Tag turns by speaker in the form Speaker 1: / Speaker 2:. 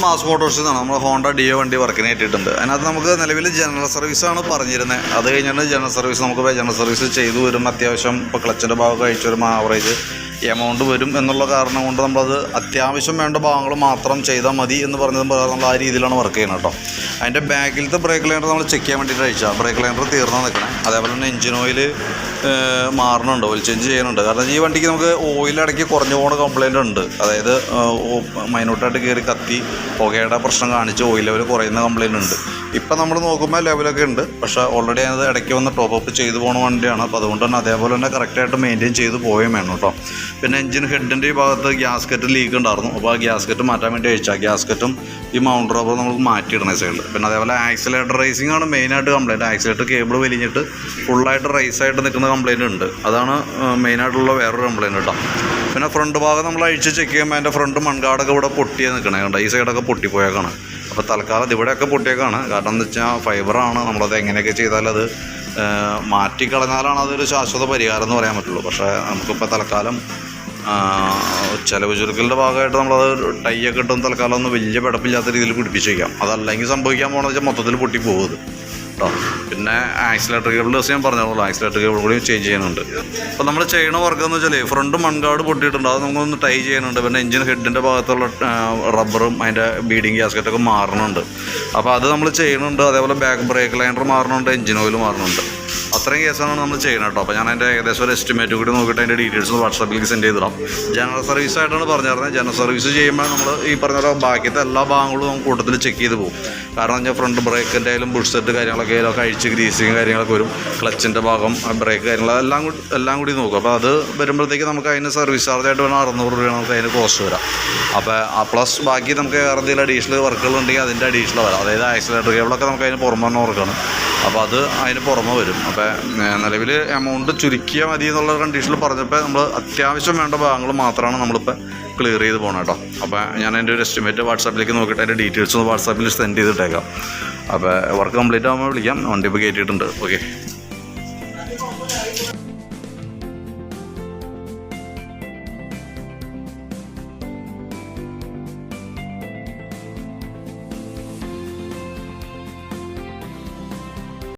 Speaker 1: Mass മോട്ടോഴ്സിൽ നിന്നാണ് നമ്മൾ Honda deo വണ്ടി വർക്കിന് ഏറ്റിട്ടുണ്ട് അതിനകത്ത് നമുക്ക് നിലവിൽ ജനറൽ സർവീസ് സർവീസാണ് പറഞ്ഞിരുന്നത് അത് കഴിഞ്ഞിട്ട് ജനറൽ സർവീസ് നമുക്ക് ജനറൽ സർവീസ് ചെയ്തു വരും അത്യാവശ്യം ഇപ്പോൾ ക്ലച്ചിന്റെ ഭാഗം കഴിച്ച് വരുമ്പോൾ ആവറേജ് എമൗണ്ട് വരും എന്നുള്ള കാരണം കൊണ്ട് നമ്മളത് അത്യാവശ്യം വേണ്ട ഭാഗങ്ങൾ മാത്രം ചെയ്താൽ മതി എന്ന് പറഞ്ഞത് പ്രകാരം നമ്മൾ ആ രീതിയിലാണ് വർക്ക് ചെയ്യുന്നത് കേട്ടോ. അതിന്റെ ബാക്കിലത്തെ ബ്രേക്ക് ലൈനർ നമ്മൾ ചെക്ക് ചെയ്യാൻ വേണ്ടിയിട്ട് അയച്ചാൽ ബ്രേക്ക് ലൈനർ തീർന്നാൽ നിൽക്കണേ. അതേപോലെ തന്നെ എഞ്ചിൻ ഓയിൽ മാറണുണ്ട് ഓയിൽ ചേഞ്ച് ചെയ്യുന്നുണ്ട്. കാരണം ഈ വണ്ടിക്ക് നമുക്ക് ഓയിൽ ഇടയ്ക്ക് കുറഞ്ഞു പോകുന്ന കംപ്ലയിന്റ് ഉണ്ട്. അതായത് മൈനോട്ടായിട്ട് കയറി കത്തി പുകയുടെ പ്രശ്നം കാണിച്ച് ഓയിൽ ലെവൽ കുറയുന്ന കംപ്ലയിന്റ് ഉണ്ട്. ഇപ്പം നമ്മൾ നോക്കുമ്പോൾ ലെവലൊക്കെ ഉണ്ട്. പക്ഷേ ഓൾറെഡി അത് ഇടയ്ക്ക് വന്ന് ടോപ്പ് അപ്പ് ചെയ്തു പോകുന്ന വണ്ടിയാണ്. അപ്പോൾ അതുകൊണ്ട് തന്നെ അതേപോലെ തന്നെ കറക്റ്റായിട്ട് മെയിന്റെയിൻ ചെയ്ത് പോവുകയും വേണം കേട്ടോ. പിന്നെ എഞ്ചിൻ ഹെഡിന്റെ ഈ ഭാഗത്ത് ഗ്യാസ്കറ്റ് ലീക്ക് ഉണ്ടായിരുന്നു. അപ്പോൾ ആ ഗ്യാസ്കറ്റ് മാറ്റാൻ വേണ്ടി അയച്ചാൽ ഗ്യാസ്കറ്റും ഈ മൗണ്ട് റബ്ബർ നമുക്ക് മാറ്റിയിടണേ സൈഡിൽ പിന്നെ അതേപോലെ ആക്സിലേറ്റർ റേസിംഗ് ആണ് മെയിനായിട്ട് കംപ്ലയിന്റ് ആക്സിലേറ്റർ കേബിൾ വലിഞ്ഞിട്ട് ഫുള്ളായിട്ട് റൈസായിട്ട് നിൽക്കുന്ന കംപ്ലയിന്റ് ഉണ്ട്. അതാണ് മെയിനായിട്ടുള്ള വേറൊരു കംപ്ലയിന്റ് കേട്ടോ. പിന്നെ ഫ്രണ്ട് ഭാഗം നമ്മൾ അഴിച്ച് ചെക്ക് ചെയ്യുമ്പോൾ അതിന്റെ ഫ്രണ്ട് മൺകാടൊക്കെ ഇവിടെ പൊട്ടിയേ നിൽക്കണേ കണ്ടോ? ഈ സൈഡൊക്കെ പൊട്ടിപ്പോയേക്കാണ്. അപ്പോൾ തൽക്കാലം ഇവിടെയൊക്കെ പൊട്ടിയേക്കാണ്. കാരണം എന്ന് വെച്ചാൽ ഫൈബറാണ്. നമ്മളത് എങ്ങനെയൊക്കെ ചെയ്താലത് മാറ്റിക്കളഞ്ഞാലാണ് അതൊരു ശാശ്വത പരിഹാരം എന്ന് പറയാൻ പറ്റുള്ളൂ. പക്ഷേ നമുക്കിപ്പോൾ തൽക്കാലം ചിലവ് ചുരുക്കലിന്റെ ഭാഗമായിട്ട് നമ്മളത് ഒക്കെ ഇട്ടും തൽക്കാലം ഒന്ന് വലിയ പിടപ്പില്ലാത്ത രീതിയിൽ പിടിപ്പിച്ച് വയ്ക്കാം അതല്ലെങ്കിൽ സംഭവിക്കാൻ പോകണമെന്ന് വെച്ചാൽ മൊത്തത്തിൽ പൊട്ടി പോകുന്നത് കേട്ടോ. പിന്നെ ആക്സിലേറ്റർ കേബിൾ ദിവസം ഞാൻ പറഞ്ഞോളൂ ആക്സിലേറ്റർ കേബിൾ കൂടി ചേഞ്ച് ചെയ്യുന്നുണ്ട്. അപ്പോൾ നമ്മൾ ചെയ്യണ വർക്ക് എന്ന് വെച്ചാൽ ഫ്രണ്ട് മൺകാട് പൊട്ടിയിട്ടുണ്ട്. അത് നമുക്കൊന്ന് ടൈ ചെയ്യുന്നുണ്ട്. പിന്നെ എഞ്ചിൻ ഹെഡിന്റെ ഭാഗത്തുള്ള റബ്ബറും അതിന്റെ ബീഡിങ് ഗ്യാസ്കറ്റൊക്കെ മാറുന്നുണ്ട് അപ്പോൾ അത് നമ്മൾ ചെയ്യുന്നുണ്ട്. അതേപോലെ ബാക്ക് ബ്രേക്ക് ലൈനർ മാറുന്നുണ്ട് എഞ്ചിൻ ഓയിൽ മാറുന്നുണ്ട് അത്രയും കേസാണ് നമ്മൾ ചെയ്യണം കേട്ടോ. അപ്പോൾ ഞാൻ എന്റെ ഏകദേശം ഒരു എസ്റ്റിമേറ്റ് കൂടി നോക്കിയിട്ട് അതിന്റെ ഡീറ്റെയിൽസ് വാട്സാപ്പിലേക്ക് സെൻഡ് ചെയ്തിടാം. ജനറൽ സർവീസ് ആയിട്ടാണ് പറഞ്ഞിരുന്നത്. ജനറൽ സർവീസ് ചെയ്യുമ്പോൾ നമ്മൾ ഈ പറഞ്ഞ പോലെ ബാക്കിയത്തെ എല്ലാ ഭാഗങ്ങളും നമുക്ക് കൂട്ടത്തിൽ ചെക്ക് ചെയ്ത് പോകും കാരണം വെച്ചാൽ ഫ്രണ്ട് ബ്രേക്കിന്റെ ആയാലും ബുഷ് സെറ്റ് കാര്യങ്ങളൊക്കെ ആയാലും അഴിച്ച് ഗ്രീസിങ് കാര്യങ്ങളൊക്കെ വരും. ക്ലച്ചിന്റെ ഭാഗം ബ്രേക്ക് കാര്യങ്ങൾ എല്ലാം കൂടി എല്ലാം കൂടി നോക്കും. അപ്പോൾ അത് വരുമ്പോഴത്തേക്ക് നമുക്ക് അതിന് സർവീസ് ചാർജ് ആയിട്ട് വേണം അറുന്നൂറ് രൂപയാണ് നമുക്ക് അതിന് കോസ്റ്റ് വരാം. അപ്പോൾ ആ പ്ലസ് ബാക്കി നമുക്ക് വേറെ എന്തെങ്കിലും അഡീഷണൽ വർക്കുകൾ ഉണ്ടെങ്കിൽ അതിന്റെ അഡീഷണൽ വരാം. അതായത് ആക്സിലേറ്റർ കേബിളൊക്കെ നമുക്ക് അതിന് പുറമെ വർക്കാണ് അപ്പോൾ അത് അതിന് പുറമെ വരും. അപ്പോൾ നിലവിൽ എമൗണ്ട് ചുരുക്കിയാൽ മതി എന്നുള്ള കണ്ടീഷനിൽ പറഞ്ഞപ്പോൾ നമ്മൾ അത്യാവശ്യം വേണ്ട ഭാഗങ്ങൾ മാത്രമാണ് നമ്മളിപ്പോൾ ക്ലിയർ ചെയ്ത് പോകണം കേട്ടോ അപ്പോൾ ഞാൻ എന്റെ ഒരു എസ്റ്റിമേറ്റ് വാട്സാപ്പിലേക്ക് നോക്കിയിട്ട് അതിന്റെ ഡീറ്റെയിൽസ് ഒന്ന് വാട്സാപ്പിൽ സെൻഡ് ചെയ്തിട്ടേക്കാം. അപ്പോൾ വർക്ക് കംപ്ലീറ്റ് ആകുമ്പോൾ വിളിക്കാം. വണ്ടി ഇപ്പോൾ കയറ്റിയിട്ടുണ്ട് ഓക്കെ